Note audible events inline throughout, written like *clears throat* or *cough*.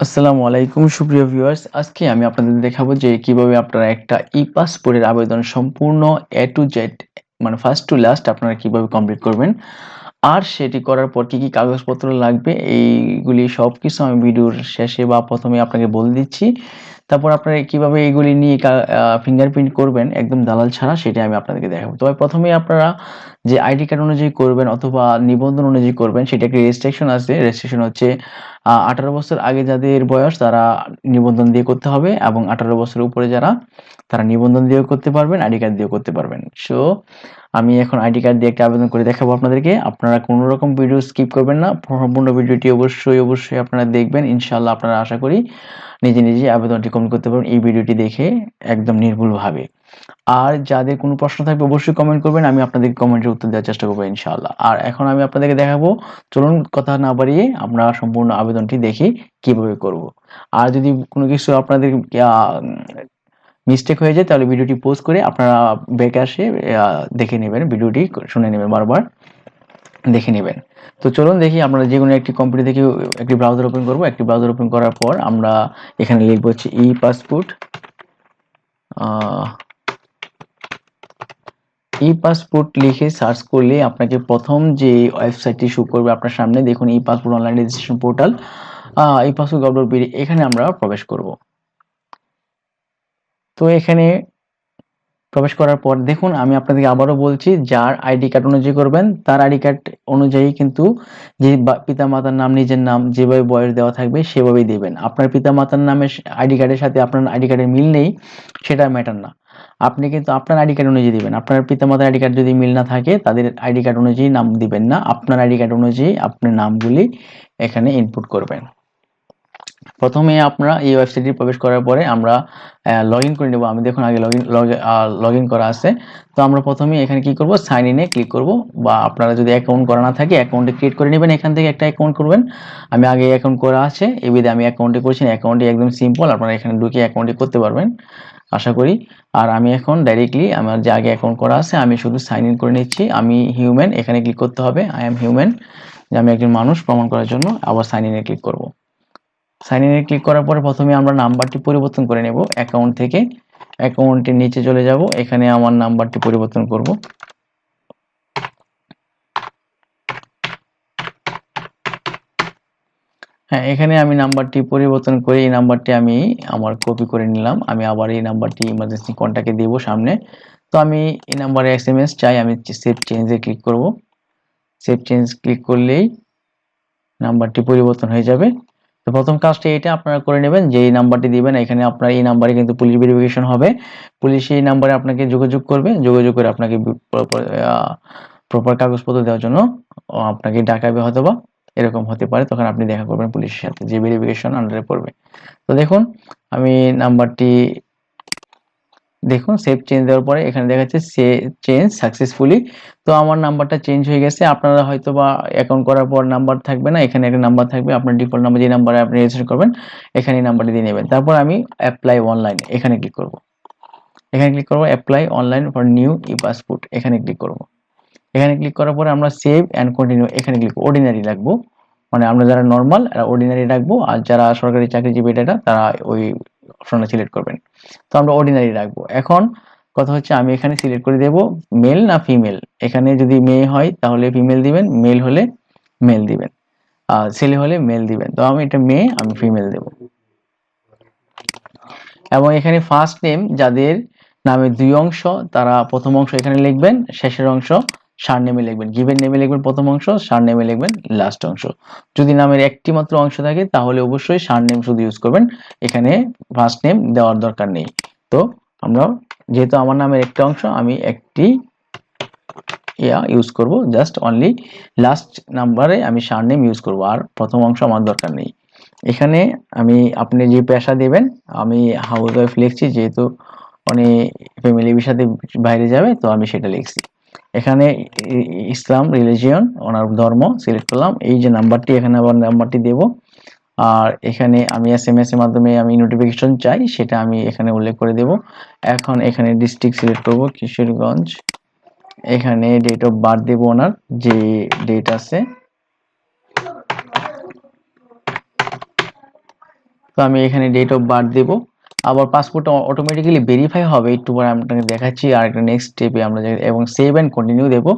আসসালামু আলাইকুম, সুপ্রিয় ভিউয়ার্স আজকে আমি আপনাদের দেখাবো যে কীভাবে আপনারা একটা ই পাসপোর্টের আবেদন সম্পূর্ণ এ টু জেড মানে ফার্স্ট টু লাস্ট আপনারা কীভাবে কমপ্লিট করবেন। আর সেটি করার পর কি কি কাগজপত্র লাগবে, এইগুলি সব কিছু আমি ভিডিওর শেষে বা প্রথমে আপনাকে বলে দিচ্ছি। তারপর আপনারা কীভাবে এইগুলি নিয়ে ফিঙ্গারপ্রিন্ট করবেন, একদম দালাল ছাড়া, সেটা আমি আপনাদেরকে দেখাবো। তবে প্রথমে আপনারা যে আইডি কার্ড অনুযায়ী করবেন অথবা নিবন্ধন অনুযায়ী করবেন সেটা একটি রেজিস্ট্রেশন আছে। রেজিস্ট্রেশন হচ্ছে আঠারো বছর আগে যাদের বয়স তারা নিবন্ধন দিয়ে করতে হবে এবং আঠারো বছর উপরে যারা, তারা নিবন্ধন দিয়েও করতে পারবেন, আইডি কার্ড দিয়েও করতে পারবেন। সো আমি এখন আইডি কার্ড দিয়ে একটা আবেদন করে দেখাবো আপনাদেরকে। আপনারা কোনো রকম ভিডিও স্কিপ করবেন না। সম্পূর্ণ ভিডিওটি অবশ্যই অবশ্যই আপনারা দেখবেন। ইনশাল্লাহ আপনারা আশা করি নিজে নিজে আবেদনটি কমপ্লিট করতে পারবেন। এই ভিডিওটি দেখে একদম নির্ভুলভাবে। আর যাদের কোনো প্রশ্ন থাকবে অবশ্যই কমেন্ট করবেন, আমি আপনাদের কমেন্টের উত্তর দেওয়ার চেষ্টা করব ইনশাআল্লাহ। আর এখন আমি আপনাদেরকে দেখাবো, চলুন কথা না বাড়িয়ে আমরা সম্পূর্ণ আবেদনটি দেখি কীভাবে করব। আর যদি কোনো কিছু আপনাদের মিস্টেক হয়ে যায়, তাহলে ভিডিওটি পোস্ট করে আপনারা ব্যাকে আসে দেখে নেবেন, ভিডিওটি শুনে নেবেন বারবার, দেখে নেবেন। তো চলুন দেখি আমরা যে কোনো একটি কম্পিউটার থেকে একটি ব্রাউজার ওপেন করব। একটি ব্রাউজার ওপেন করার পর আমরা এখানে লিখব হচ্ছে ই পাসপোর্ট ই পাসপোর্ট লিখে সার্চ করলে আপনাকে প্রথম যে ওয়েবসাইটটি শো করবে আপনার সামনে, দেখুন e passport online registration portal e passport gov dot এখানে আমরা প্রবেশ করব। তো এখানে প্রবেশ করার পর দেখুন, আমি আপনাদেরকে আবারও বলছি, যার আইডি কার্ড অনুযায়ী করবেন, তার আইডি কার্ড অনুযায়ী কিন্তু যে পিতা মাতার নাম, নিজের নাম, যেভাবে বয়স দেওয়া থাকবে, সেভাবেই দেবেন। আপনার পিতা মাতার নামের আইডি কার্ডের সাথে আপনার আইডি কার্ডের মিল নেই, সেটা ম্যাটার না। আপনি কিন্তু আপনার আইডি কার্ড অনুযায়ী দিবেন। আপনার পিতামাতার আইডি কার্ড যদি মিল না থাকে, তাদের আইডি কার্ড অনুযায়ী নাম দিবেন না। আপনার আইডি কার্ড অনুযায়ী আপনার নামগুলি এখানে ইনপুট করবেন। প্রথমে আপনারা এই ওয়েবসাইটে প্রবেশ করার পরে আমরা লগ ইন করে নেব। আমি দেখুন আগে লগ ইন লগ ইন করা আছে। তো আমরা প্রথমে এখানে কি করব? সাইন ইনে ক্লিক করব। বা আপনারা যদি অ্যাকাউন্ট করা না থাকে অ্যাকাউন্টে ক্রিয়েট করে নেবেন। এখান থেকে একটা অ্যাকাউন্ট করবেন। আমি আগে অ্যাকাউন্ট করা আছে। এবিধে আমি অ্যাকাউন্টে করছি। অ্যাকাউন্টে একদম সিম্পল আপনারা এখানে ঢুকে অ্যাকাউন্টে করতে পারবেন, আশা করি। আর আমি এখন ডাইরেক্টলি আমার যে আগে অ্যাকাউন্ট করা আছে, আমি শুধু সাইন ইন করে নিচ্ছি। আমি হিউম্যান এখানে ক্লিক করতে হবে। আই এম হিউম্যান যে আমি একজন মানুষ, প্রমাণ করার জন্য আবার সাইন ইনে ক্লিক করব। সাইন ইনে ক্লিক করার পরে প্রথমে আমরা নাম্বারটি পরিবর্তন করে নেব অ্যাকাউন্ট থেকে। অ্যাকাউন্টের নিচে চলে যাব, এখানে আমার নাম্বারটি পরিবর্তন করব। হ্যাঁ এখানে আমি নাম্বারটি পরিবর্তন করে এই নাম্বারটি আমি আমার কপি করে নিলাম। আমি আবার এই নাম্বারটি ইমার্জেন্সি কন্ট্যাক্টে দেব সামনে। তো আমি এই নাম্বারে এস এম এস চাই, আমি সেভ চেঞ্জে ক্লিক করব। সেভ চেঞ্জ ক্লিক করলেই নাম্বারটি পরিবর্তন হয়ে যাবে। তো প্রথম কাজটি এটা আপনারা করে নেবেন, যে এই নাম্বারটি দিবেন, এখানে আপনার এই নাম্বারে কিন্তু পুলিশ ভেরিফিকেশন হবে। পুলিশ এই নাম্বারে আপনাকে যোগাযোগ করবে, যোগাযোগ করে আপনাকে প্রপার কাগজপত্র দেওয়ার জন্য আপনাকে ডাকাবে হয়তো বা এরকম হতে পারে, তখন আপনি দেখা করবেন পুলিশের সাথে, যে ভেরিফিকেশন আন্ডারে পড়বে। তো দেখুন, আমি নাম্বারটি দেখুন সেভ চেঞ্জ দেওয়ার পরে এখানে দেখাচ্ছে সে চেঞ্জ সাকসেসফুলি তো আমার নাম্বারটা চেঞ্জ হয়ে গেছে। আপনারা হয়তো বা অ্যাকাউন্ট করার পর নাম্বার থাকবে না। এখানে একটা নাম্বার থাকবে। আপনার ডিফল্ট নাম্বার যে নাম্বারে আপনি রেজিস্টার করবেন এখানে নাম্বারটি দিয়ে নেবেন। তারপর আমি অ্যাপ্লাই অনলাইন এখানে ক্লিক করব। এখানে ক্লিক করব apply online for new e passport এখানে ক্লিক করব। এখানে ক্লিক করার পরে আমরা সেভ অ্যান্ড কন্টিনিউ এখানে ক্লিক অর্ডিনারি রাখব। মানে আমরা যারা নর্মাল অর্ডিনারি রাখব। আর যারা সরকারি চাকরিজীবী, এটা তারা ওই অপশনটা সিলেক্ট করবেন। তো আমরা অর্ডিনারি রাখব। এখন কথা হচ্ছে আমি এখানে সিলেক্ট করে দেব মেল না ফিমেল এখানে যদি মেয়ে হয় তাহলে ফিমেল দিবেন মেল হলে মেল দিবেন। আর ছেলে হলে মেল দিবেন। তো আমি এটা মেয়ে, আমি ফিমেল দেব। এবং এখানে ফার্স্ট নেম যাদের নামে দুই অংশ, তারা প্রথম অংশ এখানে লিখবেন, শেষের অংশ সার নেমে লিখবেন। গিভেন নেমে লিখবেন প্রথম অংশ, সার নেমে লিখবেন লাস্ট অংশ। যদি নামের একটি মাত্র অংশ থাকে, তাহলে অবশ্যই সার নেম শুধু ইউজ করবেন। এখানে ফার্স্ট নেম দেওয়ার দরকার নেই। তো আমরা, যেহেতু আমার নামের একটা অংশ, আমি একটি ইয়া ইউজ করব জাস্ট অনলি লাস্ট নাম্বারে আমি সার নেম ইউজ করব, আর প্রথম অংশ আমার দরকার নেই। এখানে আমি, আপনি যে পেশা দেবেন, আমি হাউস ওয়াইফ লিখছি, যেহেতু উনি ফ্যামিলি বিষাদে বাইরে যাবে, তো আমি সেটা লিখছি। এখানে ইসলাম রিলিজিয়ন ওনার ধর্ম সিলেক্ট করলাম। এই যে নাম্বারটি এখানে আবার নাম্বারটি দেব। আর এখানে আমি এস এম এস এর মাধ্যমে আমি নোটিফিকেশন চাই, সেটা আমি এখানে উল্লেখ করে দেব। এখন এখানে ডিস্ট্রিক্ট সিলেক্ট করব, কিশোরগঞ্জ। এখানে ডেট অফ বার্থ দেব ওনার, যে ডেট আছে। তো আমি এখানে ডেট অফ বার্থ দেব। আবার পাসপোর্টটা অটোমেটিক্যালি ভেরিফাই হবে, একটু পরে আপনাকে দেখাচ্ছি, আর একটা নেক্সট স্টেপে আমরা এবং সেভ অ্যান্ড কন্টিনিউ দেবো।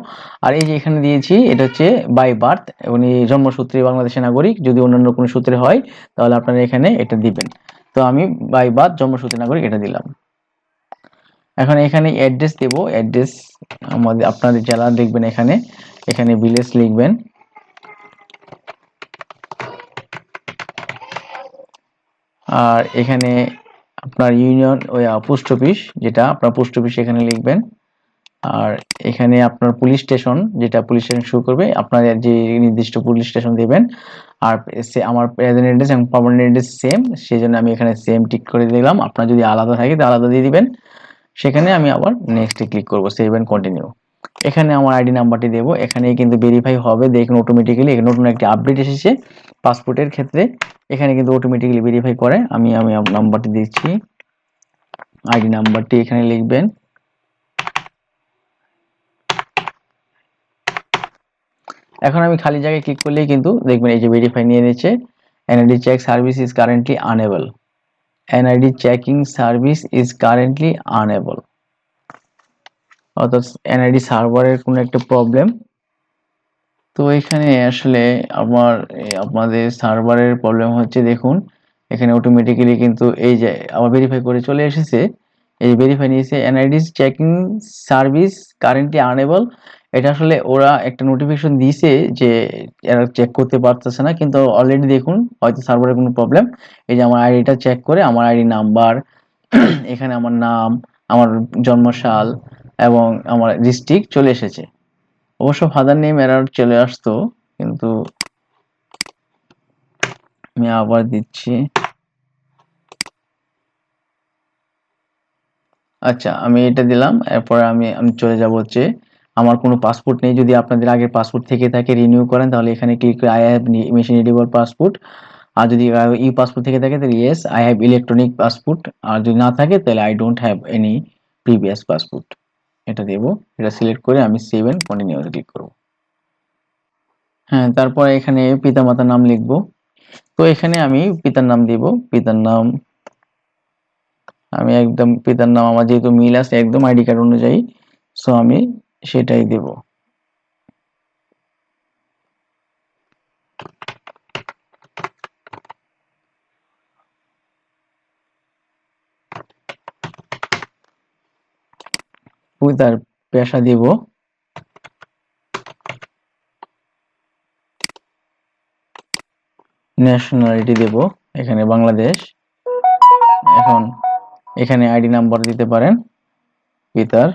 আর এই যে এখানে দিয়েছি, এটা হচ্ছে বাই বার্থ উনি জন্মসূত্রে বাংলাদেশের নাগরিক, যদি অন্যান্য কোনো সূত্রে হয়, তাহলে আপনারা এখানে এটা দিবেন। তো আমি বাই বার্থ জন্মসূত্রে নাগরিক, এটা দিলাম। এখন এখানে অ্যাড্রেস দেব অ্যাড্রেস আমাদের আপনাদের জেলা লিখবেন এখানে এখানে ভিলেজ লিখবেন। আর এখানে আপনার ইউনিয়ন ওই পোস্ট অফিস যেটা আপনার পোস্ট অফিস এখানে লিখবেন। আর এখানে আপনার পুলিশ স্টেশন যেটা পুলিশ স্টেশন শুরু করবে, আপনার যে নির্দিষ্ট পুলিশ স্টেশন দেবেন, আর সে, আমার প্রেজেন্ট অ্যাড্রেস এবং পার্মানেন্ট অ্যাড্রেস সেম সেই জন্য আমি এখানে সেম টিক করে দিলাম। আপনার যদি আলাদা থাকে, তাহলে আলাদা দিয়ে দিবেন। সেখানে আমি আবার নেক্সটে ক্লিক করব সেভ অ্যান্ড কন্টিনিউ এখানে আমার আইডি নাম্বারটি দেবো। এখানে কিন্তু ভেরিফাই হবে। দেখুন অটোমেটিক্যালি এখানে নতুন একটি আপডেট এসেছে পাসপোর্টের ক্ষেত্রে। এখানে কিন্তু অটোমেটিক্যালি ভেরিফাই করে। আমি আমি নাম্বারটি দিচ্ছি। আইডি নাম্বারটি এখানে লিখবেন। এখন আমি খালি জায়গায় ক্লিক করলেই কিন্তু দেখবেন এই যে ভেরিফাই নিয়ে নিচ্ছে। NID check service is currently unable NID checking service is currently unable অর্থাৎ এনআইডি সার্ভারের কোনো একটা প্রবলেম তো এখানে আসলে আমার আপনাদের সার্ভারের প্রবলেম হচ্ছে দেখুন, এখানে অটোমেটিক্যালি কিন্তু এই যে আবার ভেরিফাই করে চলে এসেছে, এই ভেরিফাই নিয়েছে NID checking service currently unable এটা আসলে ওরা একটা নোটিফিকেশন দিয়েছে যে এরা চেক করতে পারতেছে না, কিন্তু অলরেডি দেখুন হয়তো সার্ভারের কোনো প্রবলেম এই যে আমার আইডিটা চেক করে, আমার আইডি নাম্বার *clears throat* এখানে আমার নাম, আমার জন্মসাল এবং আমার ডিস্ট্রিক্ট চলে এসেছে। অবশ্য ফাদার নেম এরার চলে আসতো, কিন্তু আমি আবার দিচ্ছি। আচ্ছা আমি এটা দিলাম, এরপরে আমি আমি চলে যাব হচ্ছে, আমার কোনো পাসপোর্ট নেই, যদি আপনাদের আগের পাসপোর্ট থেকে থাকে রিনিউ করেন, তাহলে এখানে ক্লিক করে I have machine readable passport আর যদি ই পাসপোর্ট থেকে থাকে, তাহলে yes I have electronic passport আর যদি না থাকে, তাহলে I don't have any previous passport এটা দেব। এটা সিলেক্ট করে আমি সেভ এন্ড কন্টিনিউ ক্লিক করব। হ্যাঁ তারপরে এখানে পিতা পিতামাতার নাম লিখব। তো এখানে আমি পিতার নাম দিব। পিতার নাম, আমি একদম পিতার নাম, আমার যেহেতু মিল আছে একদম আইডি কার্ড অনুযায়ী সো আমি সেটাই দেব। পিতার পেশা দিব। ন্যাশনালিটি দেব এখানে বাংলাদেশ। এখন এখানে আইডি নাম্বার দিতে পারেন। পিতার।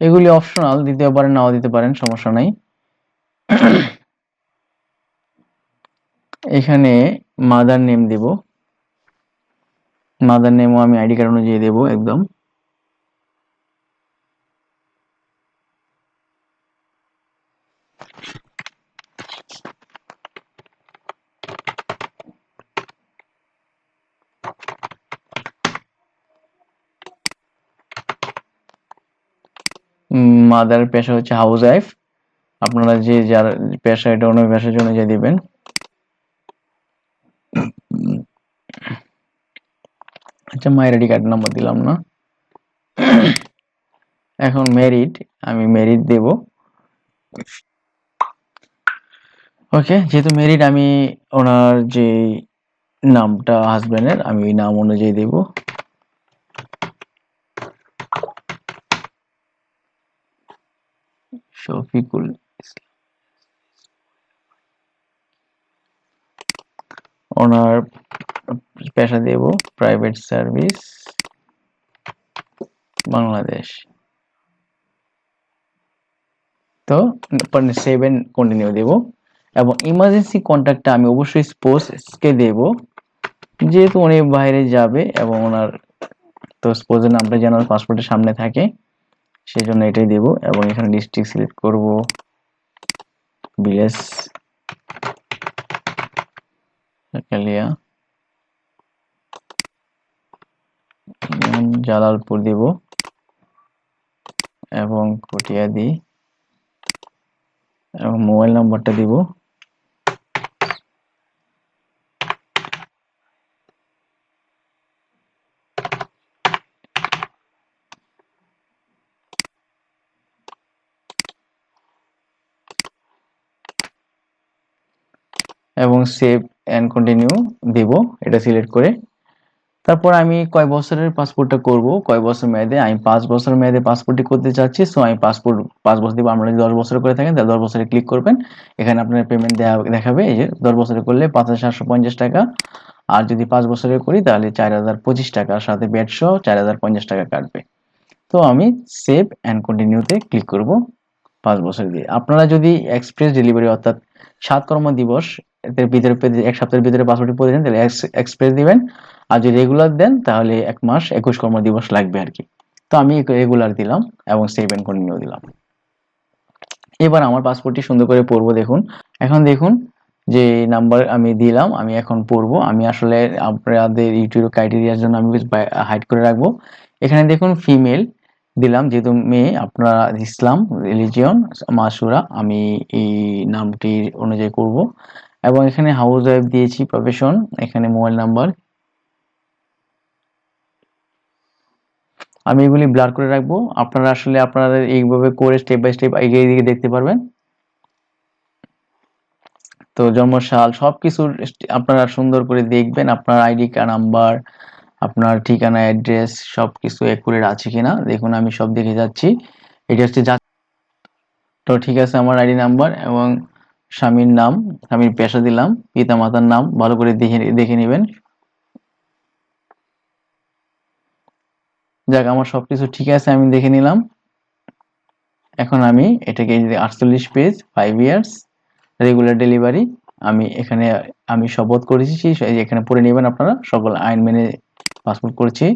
এগুলি অপশনাল দিতে পারেন নাও দিতে পারেন, সমস্যা নাই। এখানে মাদার নেম দেব। মাদার নেমও আমি আইডি কার্ড অনুযায়ী দেব একদম। মাদার পেশা হচ্ছে হাউস ওয়াইফ আপনারা যে যার পেশা, এটা অন্য পেশার জন্য যে দিবেন। আচ্ছা মায়ের আইডি কার্ড নাম্বার দিলাম না। এখন মেরিট আমি মেরিট দেব। ওকে যেহেতু মেরিট আমি ওনার যে নামটা হাজবেন্ডের আমি ওই নাম অনুযায়ী দেব। শফিকুল ওনার পেশা দেব প্রাইভেট সার্ভিস বাংলাদেশ। তো সেভেন কন্টিনিউ দেব। এবং ইমার্জেন্সি কন্ট্যাক্টটা আমি অবশ্যই স্পোর্টসকে দেব। যেহেতু উনি বাইরে যাবে এবং ওনার, তো স্পোজের নামটা যেন পাসপোর্টের সামনে থাকে সেই জন্য এটাই দেব। এবং এখানে ডিস্ট্রিক্ট সিলেক্ট করব। ভিলেজ কালিয়া জালালপুর দিব এবং কটিয়া দিই এবং মোবাইল নাম্বারটা দিব। এবং সেভ অ্যান্ড কন্টিনিউ দিব, এটা সিলেক্ট করে। তারপর আমি কয় বছরের পাসপোর্টটা করব? কয় বছর মেয়াদে? আমি পাঁচ বছর মেয়াদে পাসপোর্টটি করতে চাচ্ছি সো আমি পাসপোর্ট পাঁচ বছর দিব। আমরা যদি দশ বছর করে থাকেন, তাহলে দশ বছরে ক্লিক করবেন। এখানে আপনার পেমেন্ট দেওয়া দেখাবে, এই যে দশ বছরে করলে পাঁচ হাজার সাতশো পঞ্চাশ টাকা। আর যদি পাঁচ বছরে করি, তাহলে চার হাজার পঁচিশ টাকার সাথে সহ চার হাজার পঞ্চাশ টাকা কাটবে। তো আমি সেভ অ্যান্ড কন্টিনিউতে ক্লিক করব পাঁচ বছর দিয়ে। আপনারা যদি এক্সপ্রেস ডেলিভারি অর্থাৎ সাত কর্ম দিবস ভিতরে এক সপ্তাহের ভিতরে পাসপোর্টটি পড়ে দেন তাহলে এক্সপ্রেস দিবেন। আর যদি রেগুলার দেন, তাহলে এক মাস, একুশ কর্ম দিবস লাগবে আর কি। তো আমি রেগুলার দিলাম এবং সেভ অ্যান্ড কন্টিনিউ দিলাম। এবার আমার পাসপোর্টটি সুন্দর করে পড়ব দেখুন। এখন দেখুন যে নাম্বার আমি দিলাম, আমি এখন পড়ব। আমি আসলে আপনাদের ইউটিউব ক্রাইটেরিয়ার জন্য আমি হাইড করে রাখব। এখানে দেখুন ফিমেল দিলাম, যেহেতু মেয়ে, আপনারা ইসলাম রিলিজিয়ন মাসুরা, আমি এই নামটি অনুযায়ী করব। এবং এখানে হাউস ওয়াইফ দিয়েছি প্রফেশন এখানে মোবাইল নাম্বার আমি এগুলি ব্লার করে রাখব। আপনারা আসলে আপনারা এইভাবে করে স্টেপ বাই স্টেপ এগিয়ে দিকে দেখতে পারবেন। তো জন্মসাল, সবকিছু আপনারা সুন্দর করে দেখবেন। আপনার আইডি কার্ড নাম্বার আপনার ঠিকানা অ্যাড্রেস সবকিছু একুরেট আছে কিনা, দেখুন আমি সব দেখে যাচ্ছি। এটা হচ্ছে তো ঠিক আছে, আমার আইডি নাম্বার এবং স্বামীর নাম, স্বামীর পেশা দিলাম পিতা মাতার নাম, ভালো করে দেখে দেখে নেবেন। যাক, আমার সবকিছু ঠিক আছে, আমি দেখে নিলাম। এখন আমি এটাকে আটচল্লিশ page five years regular delivery আমি এখানে, আমি শপথ করেছি এখানে পড়ে নেবেন আপনারা, সকল আইন মেনে পাসপোর্ট করছি,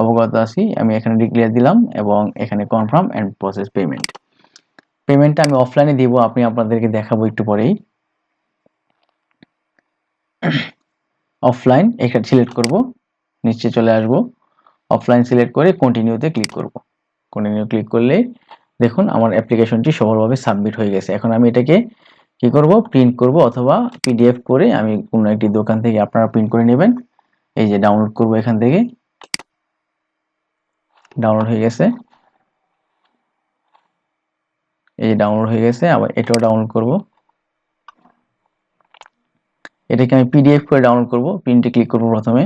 অবগত আছি, আমি এখানে ডিক্লেয়ার দিলাম এবং এখানে কনফার্ম অ্যান্ড প্রসেস পেমেন্ট পেমেন্টটা আমি অফলাইনে দিব আপনি আপনাদেরকে দেখাবো একটু পরেই। অফলাইন এখানে সিলেক্ট করব নিচে চলে আসব। অফলাইন সিলেক্ট করে কন্টিনিউতে ক্লিক করব। কন্টিনিউ ক্লিক করলে দেখুন আমার অ্যাপ্লিকেশনটি সফলভাবে সাবমিট হয়ে গেছে। এখন আমি এটাকে কি করব প্রিন্ট করব অথবা পিডিএফ করে আমি কোনো একটি দোকান থেকে আপনারা প্রিন্ট করে নেবেন। এই যে ডাউনলোড করব এখান থেকে। ডাউনলোড হয়ে গেছে। এই ডাউনলোড হয়ে গেছে, আবার এটাও ডাউনলোড করব। এটাকে আমি পিডিএফ করে ডাউনলোড করব প্রিন্টে ক্লিক করব প্রথমে।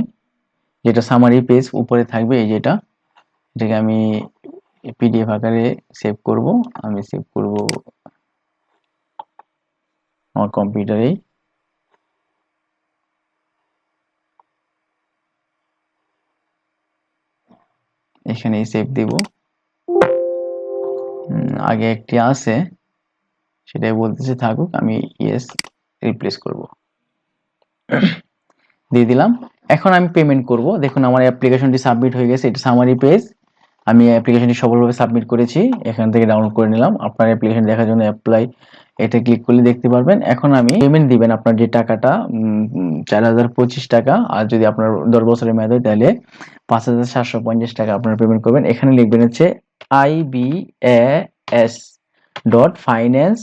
যেটা সামারি পেজ উপরে থাকবে, এই যেটা এটাকে আমি পিডিএফ আকারে সেভ করব। আমি সেভ করব আমার কম্পিউটারেই এখানে সেভ দিব। আগে একটি আছে, সেটাই বলতেছে থাকুক, আমি ইয়েস রিপ্লেস করব। দিয়ে দিলাম। এখন আমি পেমেন্ট করব। দেখুন, আমার অ্যাপ্লিকেশনটি সাবমিট হয়ে গেছে, এটা সামারি পেজ আমি অ্যাপ্লিকেশনটি সফলভাবে সাবমিট করেছি, এখান থেকে ডাউনলোড করে নিলাম। আপনার অ্যাপ্লিকেশন দেখার জন্য অ্যাপ্লাই এটা ক্লিক করলে দেখতে পারবেন। এখন আমি পেমেন্ট দিবেন আপনার যে টাকাটা চার হাজার পঁচিশ টাকা, আর যদি আপনার দশ বছরের মেয়াদ হয়, তাহলে পাঁচ হাজার সাতশো পঞ্চাশ টাকা আপনার পেমেন্ট করবেন। এখানে লিখবেন হচ্ছে I B S dot finance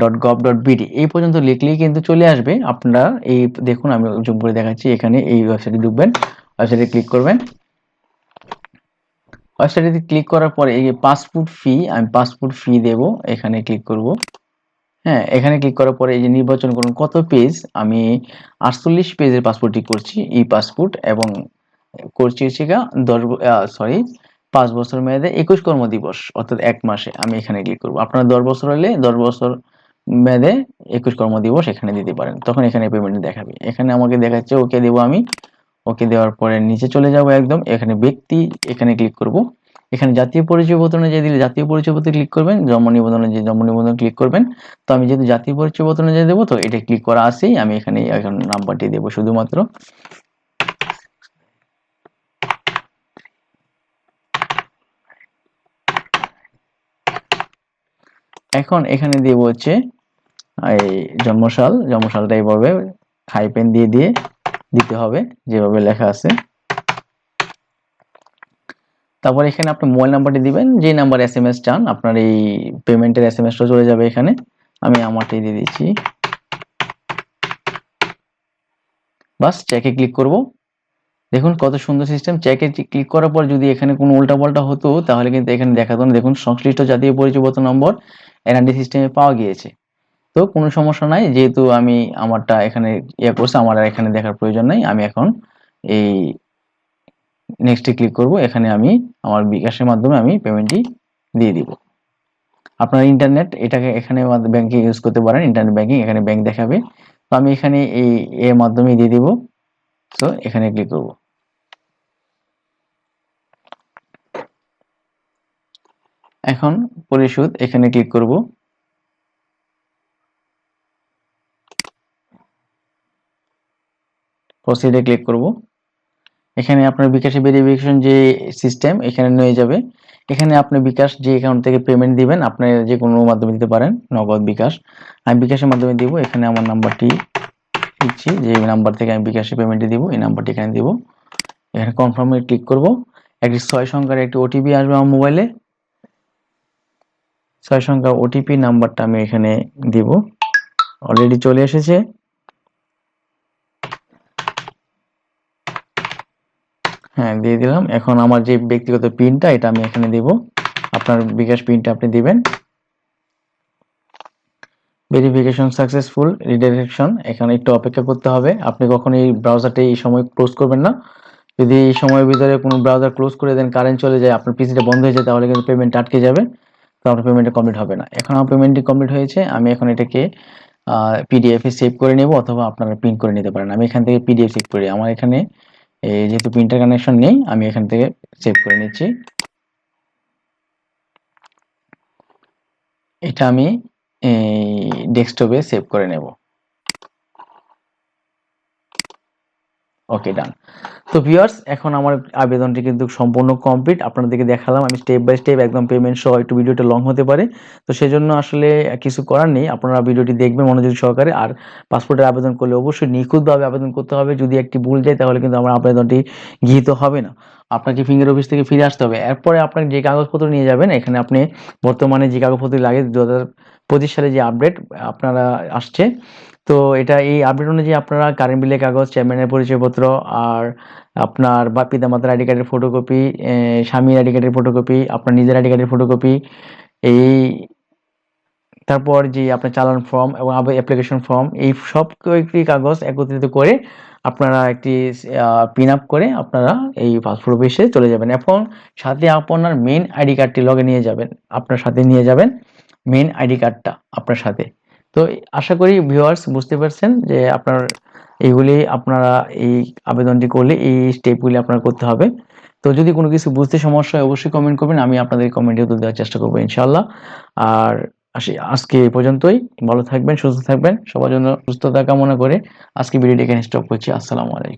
dot gov dot BD এই পর্যন্ত লিখলেই কিন্তু চলে আসবে। আপনারা এই দেখুন, আমি জুম করে দেখাচ্ছি, এখানে এই ওয়েবসাইটে ঢুকবেন ওয়েবসাইটে ক্লিক করবেন। ওয়েবসাইটে ক্লিক করার পরে এই পাসপোর্ট ফি আমি পাসপোর্ট ফি দেব, এখানে ক্লিক করব। হ্যাঁ এখানে ক্লিক করার পরে এই যে নির্বাচন করুন, কত পেজ আমি আটচল্লিশ পেজের পাসপোর্টটি করছি ই পাসপোর্ট এবং করছি হচ্ছে দশ সরি পাঁচ বছর মেয়াদে একুশ কর্মদিবস অর্থাৎ এক মাসে আমি এখানে ক্লিক করব। আপনার দশ বছর হলে দশ বছর মেয়াদে একুশ কর্মদিবস এখানে দিতে পারেন। তখন এখানে পেমেন্ট দেখাবে। এখানে আমাকে দেখাচ্ছে, ওকে দেবো আমি। ওকে দেওয়ার পরে নিচে চলে যাব একদম। এখানে ব্যক্তি, এখানে ক্লিক করব। এখানে জাতীয় পরিচয় পত্র অনুযায়ী দিলে জাতীয় পরিচয় পত্র ক্লিক করবেন, জন্ম নিবন্ধন যে জন্ম নিবন্ধন ক্লিক করবেন, তো আমি যেহেতু জাতীয় পরিচয় পত্র অনুযায়ী দেবো, তো এটা ক্লিক করা আছেই, আমি এখানে এখন নাম্বারটি দেবো। শুধুমাত্র এখন এখানে দিব হচ্ছে, এই জন্মসাল জন্মসালটা এইভাবে হাইপেন দিয়ে দিয়ে দিতে হবে, যেভাবে লেখা আছে। তারপর এখানে আপনি মোবাইল নাম্বারটি দিবেন, যে নাম্বার এস এম এস চান, আপনার এই পেমেন্টের এস এম এসটা চলে যাবে এখানে। আমি আমারটাই দিয়ে দিচ্ছি। বাস চেকে ক্লিক করব। দেখুন কত সুন্দর সিস্টেম চেকে ক্লিক করার পর যদি এখানে কোনো উল্টাপাল্টা হতো, তাহলে কিন্তু এখানে দেখাতো না দেখুন সংশ্লিষ্ট জাতীয় পরিচয়পত্র নম্বর এনআরডি সিস্টেমে পাওয়া গিয়েছে। তো কোনো সমস্যা নাই, যেহেতু আমি আমারটা এখানে ইয়ে করছে, আমার আর এখানে দেখার প্রয়োজন নাই, আমি এখন এই নেক্সটে ক্লিক করব, এখানে আমি আমার বিকাশের মাধ্যমে আমি পেমেন্টটি দিয়ে দিব। আপনার ইন্টারনেট এটাকে এখানে ব্যাংকে ইউজ করতে পারেন ইন্টারনেট ব্যাংকিং এখানে ব্যাংক দেখাবে। তো আমি এখানে এই এর মাধ্যমে দিয়ে দিব। তো এখানে ক্লিক করব। এখন পরিশোধ, এখানে ক্লিক করব। প্রসিডে ক্লিক করব। এখানে আপনার বিকাশে ভেরিফিকেশন যে সিস্টেম এখানে নিয়ে যাবে। এখানে আপনি বিকাশ যে অ্যাকাউন্ট থেকে পেমেন্ট দিবেন, আপনি যে কোনো মাধ্যমে দিতে পারেন, নগদ বিকাশ। আমি বিকাশের মাধ্যমে দিব, এখানে আমার নাম্বারটি দিচ্ছি, যে নাম্বার থেকে আমি বিকাশে পেমেন্টটি দিব, এই নাম্বারটি এখানে দিব। এখানে কনফার্মে ক্লিক করব। একটি ছয় সংখ্যার একটি ওটিপি আসবে আমার মোবাইলে ছয় সংখ্যা ওটিপি নাম্বারটা আমি এখানে দিব। অলরেডি চলে এসেছে। হ্যাঁ দিয়ে দিলাম। এখন আমার যে ব্যক্তিগত পিনটা, এটা আমি এখানে দিব। আপনার বিকাশ পিনটা আপনি দিবেন। ভেরিফিকেশন সাকসেসফুল রিডাইরেকশন এখানে একটু অপেক্ষা করতে হবে। আপনি কখনো এই ব্রাউজারটি এই সময় ক্লোজ করবেন না। যদি এই সময়ের ভিতরে কোনো ব্রাউজার ক্লোজ করে দেন কারেন্ট চলে যায়, আপনার পিসিটা বন্ধ হয়ে যায়, তাহলে কিন্তু পেমেন্ট আটকে যাবে। তো আপনার পেমেন্টটা কমপ্লিট হবে না। এখন আমার পেমেন্টটি কমপ্লিট হয়েছে, আমি এখন এটাকে পিডিএফ সেভ করে নেব অথবা আপনারা প্রিন্ট করে নিতে পারেন। আমি এখান থেকে পিডিএফ সেভ করি, আমার এখানে যেহেতু প্রিন্টার কানেকশন নেই, আমি এখান থেকে সেভ করে নিচ্ছি। এটা আমি ডেস্কটপে সেভ করে নেব। ওকে ডান তো ভিউয়ার্স এখন আমার আবেদনটি কিন্তু সম্পূর্ণ কমপ্লিট আপনাদেরকে দেখালাম, আমি স্টেপ বাই স্টেপ একদম পেমেন্ট সহ একটু ভিডিওটা লং হতে পারে। তো সেজন্য আসলে কিছু করার নেই। আপনারা ভিডিওটি দেখবেন মনোযোগ সহকারে। আর পাসপোর্টের আবেদন করলে অবশ্যই নিখুঁতভাবে আবেদন করতে হবে। যদি একটি ভুল যায়, তাহলে কিন্তু আমার আবেদনটি গৃহীত হবে না। আপনাকে ফিঙ্গার অফিস থেকে ফিরে আসতে হবে। এরপরে আপনার যে কাগজপত্র নিয়ে যাবেন, এখানে আপনি বর্তমানে যে কাগজপত্র লাগে দু হাজার পঁচিশ সালে যে আপডেট আপনারা আসছে তো এটা এই আপডেট অনুযায়ী আপনারা কারেন্ট বিলের কাগজ, চেয়ারম্যানের পরিচয়পত্র আর আপনার বা পিতামাতার আইডি কার্ডের ফটোকপি স্বামীর আইডি কার্ডের ফটোকপি আপনার নিজের আইডি কার্ডের ফটোকপি এই তারপর যে আপনার চালান ফর্ম এবং অ্যাপ্লিকেশন ফর্ম এই সব কয়েকটি কাগজ একত্রিত করে আপনারা একটি পিন আপ করে আপনারা এই পাসপোর্ট অফিসে চলে যাবেন। এখন সাথে আপনার মেন আইডি কার্ডটি লগে নিয়ে যাবেন। আপনার সাথে নিয়ে যাবেন মেন আইডি কার্ডটা আপনার সাথে। তো আশা করি ভিউয়ার্স বুঝতে পারছেন যে আপনার এইগুলি আপনারা এই আবেদনটি করলে এই স্টেপগুলি আপনার করতে হবে। তো যদি কোনো কিছু বুঝতে সমস্যা হয় অবশ্যই কমেন্ট করবেন, আমি আপনাদের কমেন্টে উত্তর দেওয়ার চেষ্টা করব ইনশাল্লাহ আর আসি, আজকে এই পর্যন্তই। ভালো থাকবেন, সুস্থ থাকবেন, সবার জন্য সুস্থতা কামনা করে আজকে ভিডিওটি এখানে স্টপ করছি। আসসালামু আলাইকুম।